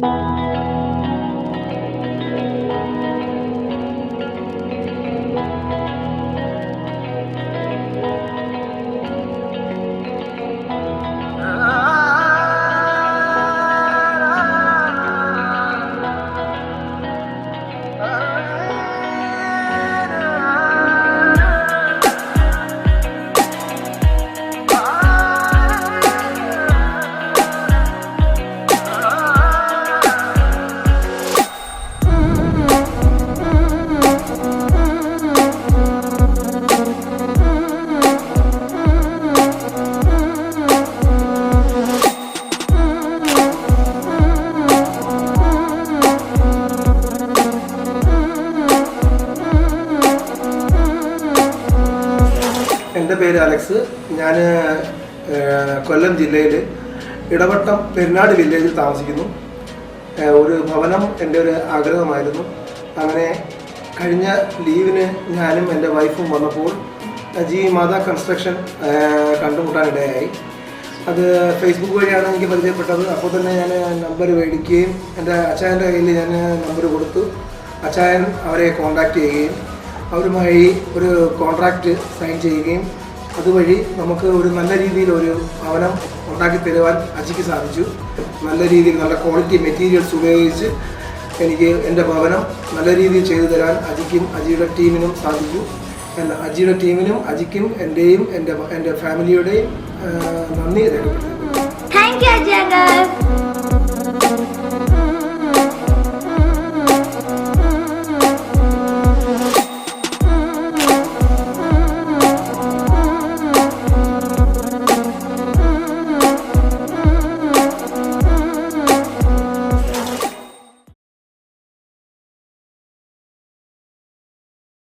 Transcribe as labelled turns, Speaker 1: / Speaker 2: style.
Speaker 1: Bye. എന്റെ പേര് Alex. ഞാൻ കൊല്ലം ജില്ലയിൽ ഇടവട്ടം പെരുന്നാട് വില്ലേജിൽ താമസിക്കുന്നു. ഒരു ഭവനം എന്റെ ഒരു ആഗ്രഹമായിരുന്നു. അങ്ങനെ കഴിഞ്ഞ ലീവിന് ഞാനും എന്റെ വൈഫും വന്നപ്പോൾ ജി മാതാ കൺസ്ട്രക്ഷൻ കണ്ടുമുട്ടാനിടയായി അത് ഫേസ്ബുക്ക് വഴിയാണ് എനിക്ക് പരിചയപ്പെട്ടത്. അപ്പോൾ തന്നെ ഞാൻ നമ്പർ മേടിക്കുകയും എന്റെ അച്ചായന്റെ കയ്യിൽ ഞാൻ നമ്പർ കൊടുത്തു. അച്ചായൻ അവരെ കോൺടാക്റ്റ് ചെയ്യുകയും അവരുമായി ഒരു കോൺട്രാക്റ്റ് സൈൻ ചെയ്യുകയും അതുവഴി നമുക്ക് ഒരു നല്ല രീതിയിൽ ഒരു ഭവനം ഉണ്ടാക്കി തരുവാൻ അജിക്ക് സാധിച്ചു. നല്ല രീതിയിൽ നല്ല ക്വാളിറ്റി മെറ്റീരിയൽസ് ഉപയോഗിച്ച് എനിക്ക് എന്റെ ഭവനം നല്ല രീതിയിൽ ചെയ്തു തരാൻ അജിക്കും അജിയുടെ ടീമിനും സാധിച്ചു. അജിയുടെ ടീമിനും അജിക്കും എന്റെയും എന്റെ എന്റെ ഫാമിലിയുടെയും നന്ദി രേഖപ്പെടുത്തുന്നു.